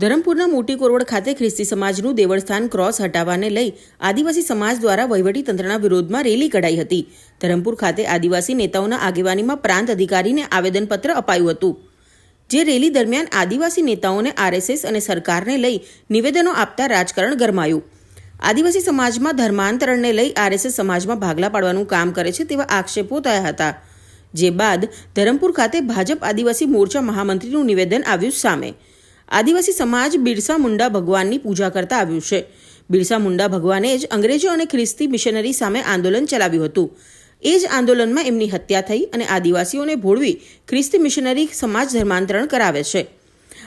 ધરમપુરના મોટી કોરવડ ખાતે ખ્રિસ્તી સમાજનું દેવળસ્થાન ક્રોસ હટાવવાને લઈ આદિવાસી સમાજ દ્વારા વહીવટીતંત્રના વિરોધમાં રેલી કઢાઈ હતી. ધરમપુર ખાતે આદિવાસી નેતાઓના આગેવાનીમાં પ્રાંત અધિકારીને આવેદનપત્ર અપાયું હતું. જે રેલી દરમિયાન આદિવાસી નેતાઓને આરએસએસ અને સરકારને લઈ નિવેદનો આપતા રાજકારણ ગરમાયું. આદિવાસી સમાજમાં ધર્માંતરણને લઈ આરએસએસ સમાજમાં ભાગલા પાડવાનું કામ કરે છે તેવા આક્ષેપો થયા હતા. જે બાદ ધરમપુર ખાતે ભાજપ આદિવાસી મોરચા મહામંત્રીનું નિવેદન આવ્યું સામે. આદિવાસી સમાજ બિરસા મુંડા ભગવાનની પૂજા કરતા આવ્યું છે. બિરસા મુંડા ભગવાને જ અંગ્રેજો અને ખ્રિસ્તી મિશનરી સામે આંદોલન ચલાવ્યું હતું. એ જ આંદોલનમાં એમની હત્યા થઈ અને આદિવાસીઓને ભોળવી ખ્રિસ્તી મિશનરી સમાજ ધર્માંતરણ કરાવે છે.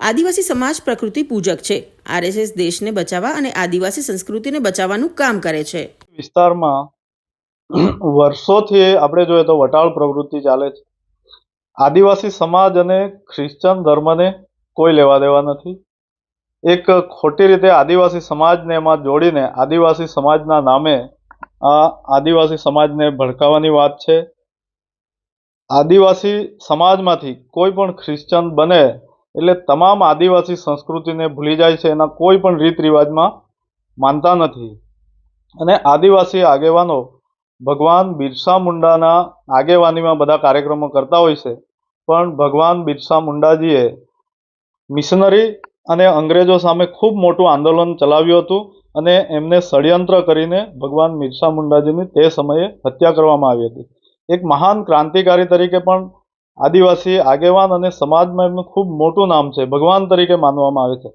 આદિવાસી સમાજ પ્રકૃતિ પૂજક છે. આરએસએસ દેશને બચાવવા અને આદિવાસી સંસ્કૃતિને બચાવવાનું કામ કરે છે. વિસ્તારમાં વર્ષોથી આપણે જોઈએ તો વટાળ પ્રવૃત્તિ ચાલે છે. આદિવાસી સમાજ અને ખ્રિશ્ચન ધર્મને કોઈ લેવા દેવા નથી. એક ખોટી રીતે આદિવાસી સમાજને એમાં જોડીને આદિવાસી સમાજના નામે આ આદિવાસી સમાજને ભડકાવવાની વાત છે. આદિવાસી સમાજમાંથી કોઈ પણ ખ્રિશ્ચન બને એટલે તમામ આદિવાસી સંસ્કૃતિને ભૂલી જાય છે એના કોઈ પણ રીત રિવાજમાં માનતા નથી. અને આદિવાસી આગેવાનો ભગવાન બિરસા મુંડાના આગેવાનીમાં બધા કાર્યક્રમો કરતા હોય છે. પણ ભગવાન બિરસા મુંડાજીએ મિશનરી અને અંગ્રેજો સામે ખૂબ મોટું આંદોલન ચલાવ્યું હતું અને એમને ષડયંત્ર કરીને ભગવાન મિરસા મુંડાજીની તે સમયે હત્યા કરવામાં આવી હતી. એક મહાન ક્રાંતિકારી તરીકે પણ આદિવાસી આગેવાન અને સમાજમાં એમનું ખૂબ મોટું નામ છે, ભગવાન તરીકે માનવામાં આવે છે.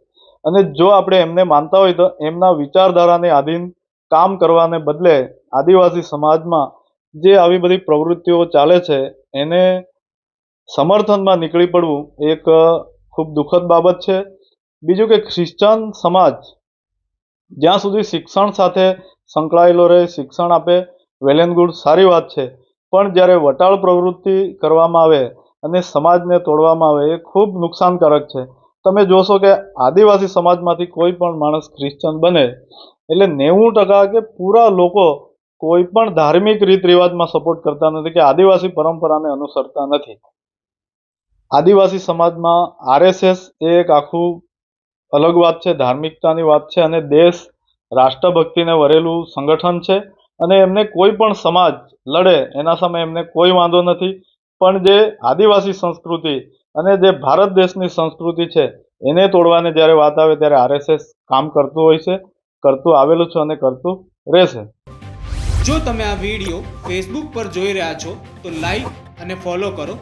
અને જો આપણે એમને માનતા હોય તો એમના વિચારધારાને આધીન કામ કરવાને બદલે આદિવાસી સમાજમાં જે આવી બધી પ્રવૃત્તિઓ ચાલે છે, એને સમર્થનમાં નીકળી પડવું એક ખૂબ દુઃખદ બાબત છે. બીજું કે ખ્રિશ્ચન સમાજ જ્યાં સુધી શિક્ષણ સાથે સંકળાયેલો રહે, શિક્ષણ આપે વેલ એન્ડ ગુડ સારી વાત છે. પણ જ્યારે વટાળ પ્રવૃત્તિ કરવામાં આવે અને સમાજને તોડવામાં આવે, એ ખૂબ નુકસાનકારક છે. તમે જોશો કે આદિવાસી સમાજમાંથી કોઈ પણ માણસ ખ્રિશ્ચન બને, એટલે નેવું ટકા કે પૂરા લોકો કોઈ પણ ધાર્મિક રીત રિવાજમાં સપોર્ટ કરતા નથી કે આદિવાસી પરંપરાને અનુસરતા નથી. આદિવાસી સમાજમાં આરએસએસ એ એક આખું અલગ વાત છે, ધાર્મિકતાની વાત છે અને દેશ રાષ્ટ્રભક્તિને વરેલું સંગઠન છે અને એમને કોઈ પણ સમાજ લડે એના સામે એમને કોઈ વાંધો નથી. પણ જે આદિવાસી સંસ્કૃતિ અને જે ભારત દેશની સંસ્કૃતિ છે એને તોડવાને જ્યારે વાત આવે ત્યારે આરએસએસ કામ કરતું હોય છે, કરતું આવેલું છે અને કરતું રહેશે. જો તમે આ વીડિયો ફેસબુક પર જોઈ રહ્યા છો તો લાઈક અને ફોલો કરો.